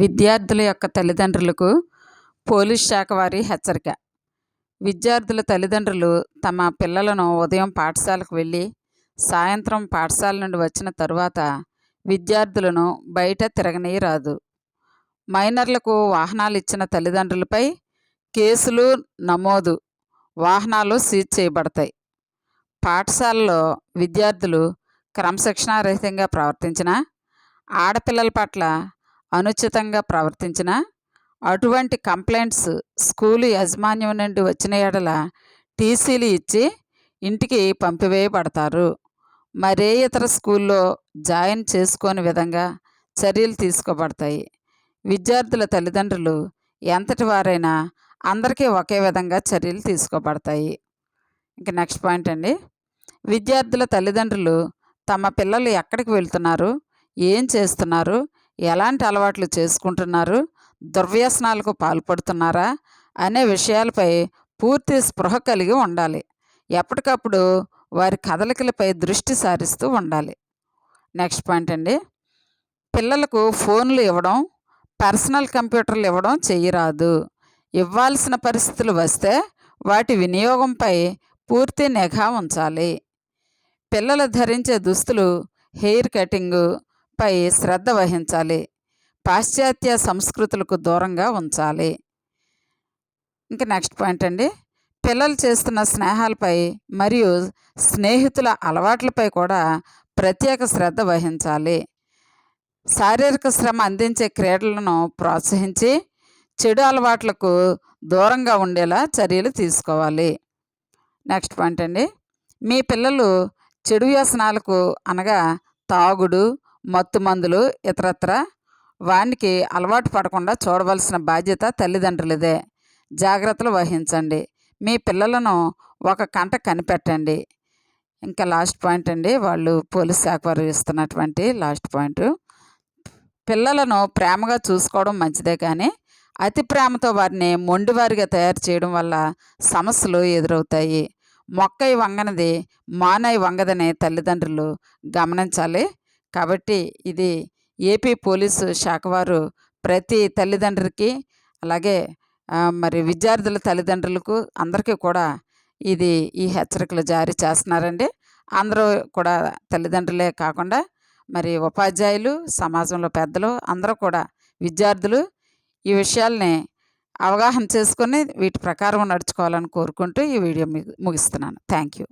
విద్యార్థుల యొక్క తల్లిదండ్రులకు పోలీస్ శాఖ వారి హెచ్చరిక. విద్యార్థుల తల్లిదండ్రులు తమ పిల్లలను ఉదయం పాఠశాలకు వెళ్ళి సాయంత్రం పాఠశాల నుండి వచ్చిన తరువాత విద్యార్థులను బయట తిరగనీయరాదు. మైనర్లకు వాహనాలు ఇచ్చిన తల్లిదండ్రులపై కేసులు నమోదు వాహనాలు సీజ్ చేయబడతాయి. పాఠశాలలో విద్యార్థులు క్రమశిక్షణారహితంగా ప్రవర్తించిన ఆడపిల్లల పట్ల అనుచితంగా ప్రవర్తించిన అటువంటి కంప్లైంట్స్ స్కూలు యాజమాన్యం నుండి వచ్చిన ఎడల టీసీలు ఇచ్చి ఇంటికి పంపివేయబడతారు. మరే ఇతర స్కూల్లో జాయిన్ చేసుకోని విధంగా చర్యలు తీసుకోబడతాయి. విద్యార్థుల తల్లిదండ్రులు ఎంతటి వారైనా అందరికీ ఒకే విధంగా చర్యలు తీసుకోబడతాయి. ఇంక నెక్స్ట్ పాయింట్ అండి. విద్యార్థుల తల్లిదండ్రులు తమ పిల్లలు ఎక్కడికి వెళ్తున్నారు? ఏం చేస్తున్నారు? ఎలాంటి అలవాట్లు చేసుకుంటున్నారు? దుర్వ్యసనాలకు పాల్పడుతున్నారా? అనే విషయాలపై పూర్తి స్పృహ కలిగి ఉండాలి. ఎప్పటికప్పుడు వారి కదలికలపై దృష్టి సారిస్తూ ఉండాలి. నెక్స్ట్ పాయింట్ అండి. పిల్లలకు ఫోన్లు ఇవ్వడం పర్సనల్ కంప్యూటర్లు ఇవ్వడం చేయరాదు ఇవ్వాల్సిన పరిస్థితులు వస్తే వాటి వినియోగంపై పూర్తి నిఘా ఉంచాలి. పిల్లలు ధరించే దుస్తులు హెయిర్ కటింగు పై శ్రద్ధ వహించాలి. పాశ్చాత్య సంస్కృతులకు దూరంగా ఉంచాలి. ఇంకా నెక్స్ట్ పాయింట్ అండి. పిల్లలు చేస్తున్న స్నేహాలపై మరియు స్నేహితుల అలవాట్లపై కూడా ప్రత్యేక శ్రద్ధ వహించాలి. శారీరక శ్రమ అందించే క్రీడలను ప్రోత్సహించి చెడు అలవాట్లకు దూరంగా ఉండేలా చర్యలు తీసుకోవాలి. నెక్స్ట్ పాయింట్ అండి. మీ పిల్లలు చెడు వ్యసనాలకు అనగా తాగుడు మత్తు మందులు ఇతరత్ర వానికి అలవాటు పడకుండా చూడవలసిన బాధ్యత తల్లిదండ్రులదే. జాగ్రత్తలు వహించండి. మీ పిల్లలను ఒక కంట కనిపెట్టండి. ఇంకా లాస్ట్ పాయింట్ అండి. వాళ్ళు పోలీస్ శాఖ వారు ఇస్తున్నటువంటి లాస్ట్ పాయింట్. పిల్లలను ప్రేమగా చూసుకోవడం మంచిదే కానీ అతి ప్రేమతో వారిని మొండివారిగా తయారు చేయడం వల్ల సమస్యలు ఎదురవుతాయి. మొక్కై వంగనది మానై వంగదని తల్లిదండ్రులు గమనించాలి. కాబట్టి ఇది ఏపీ పోలీసు శాఖ వారు ప్రతి తల్లిదండ్రులకి అలాగే మరి విద్యార్థుల తల్లిదండ్రులకు అందరికీ కూడా ఇది ఈ హెచ్చరికలు జారీ చేస్తున్నారండి. అందరూ కూడా తల్లిదండ్రులే కాకుండా మరి ఉపాధ్యాయులు సమాజంలో పెద్దలు అందరూ కూడా విద్యార్థులు ఈ విషయాల్ని అవగాహన చేసుకొని వీటి ప్రకారం నడుచుకోవాలని కోరుకుంటూ ఈ వీడియో ముగిస్తున్నాను. Thank you